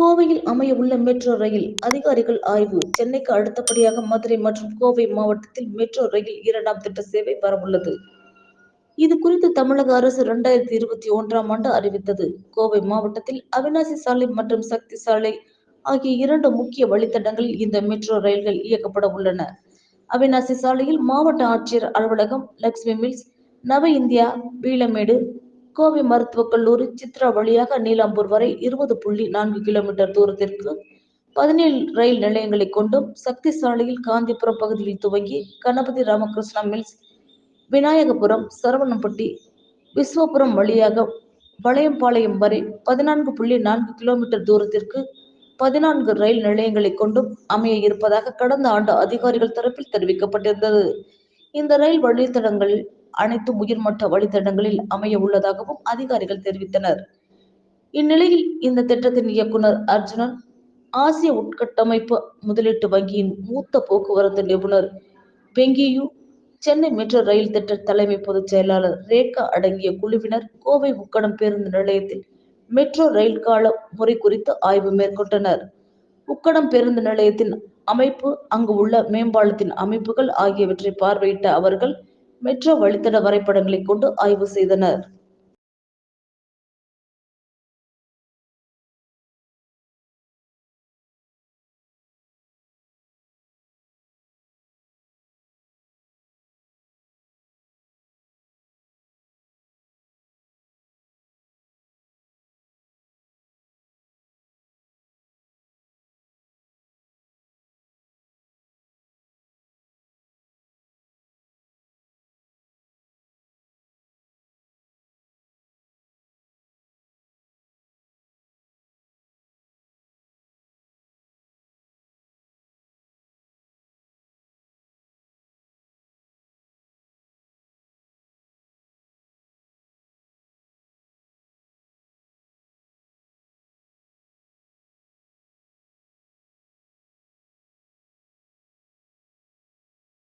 கோவையில் அமைய உள்ள மெட்ரோ ரயில் அதிகாரிகள் ஆய்வு. சென்னைக்கு அடுத்தபடியாக மதுரை மற்றும் கோவை மாவட்டத்தில் மெட்ரோ ரயில் இரண்டாம் திட்ட சேவை வரவுள்ளது. இது குறித்து தமிழக அரசு இரண்டாயிரத்தி இருபத்தி ஒன்றாம் ஆண்டு அறிவித்தது. கோவை மாவட்டத்தில் அவினாசி சாலை மற்றும் சக்தி சாலை ஆகிய இரண்டு முக்கிய வழித்தடங்களில் இந்த மெட்ரோ ரயில்கள் இயக்கப்பட உள்ளன. அவினாசி சாலையில் மாவட்ட ஆட்சியர் அலுவலகம் லக்ஷ்மி மில்ஸ் நவ இந்தியா வீளமேடு கோவை மருத்துவக் கல்லூரி சித்ரா வழியாக நீலாம்பூர் வரை இருபது புள்ளி நான்கு கிலோமீட்டர் தூரத்திற்கு பதினேழு ரயில் நிலையங்களை கொண்டும் சக்தி சாலையில் காந்திபுரம் பகுதியில் துவங்கி கணபதி ராமகிருஷ்ணா மில்ஸ் விநாயகபுரம் சரவணம்பட்டி விஸ்வபுரம் வழியாக வளையம்பாளையம் வரை பதினான்கு புள்ளி நான்கு கிலோமீட்டர் தூரத்திற்கு பதினான்கு ரயில் நிலையங்களை கொண்டும் அமைய இருப்பதாக கடந்த ஆண்டு அதிகாரிகள் தரப்பில் தெரிவிக்கப்பட்டிருந்தது. இந்த ரயில் வழித்தடங்களில் அனைத்து உயர்மட்ட வழித்தடங்களில் அமைய உள்ளதாகவும் அதிகாரிகள் தெரிவித்தனர். இந்நிலையில் இந்த திட்டத்தின் இயக்குனர் அர்ஜுனன் ஆசிய உட்கட்டமைப்பு முதலீட்டு வங்கியின் மூத்த போக்குவரத்து நிபுணர் பெங்கியு சென்னை மெட்ரோ ரயில் திட்ட தலைமை பொதுச் செயலாளர் ரேகா அடங்கிய குழுவினர் கோவை உக்கடம் பேருந்து நிலையத்தில் மெட்ரோ ரயில் கால முறை குறித்து ஆய்வு மேற்கொண்டனர். உக்கடம் பேருந்து நிலையத்தின் அமைப்பு அங்கு உள்ள மேம்பாலத்தின் அமைப்புகள் ஆகியவற்றை பார்வையிட்ட அவர்கள் மெட்ரோ வழித்தட வரைபடங்களை கொண்டு ஆய்வு செய்தனர்.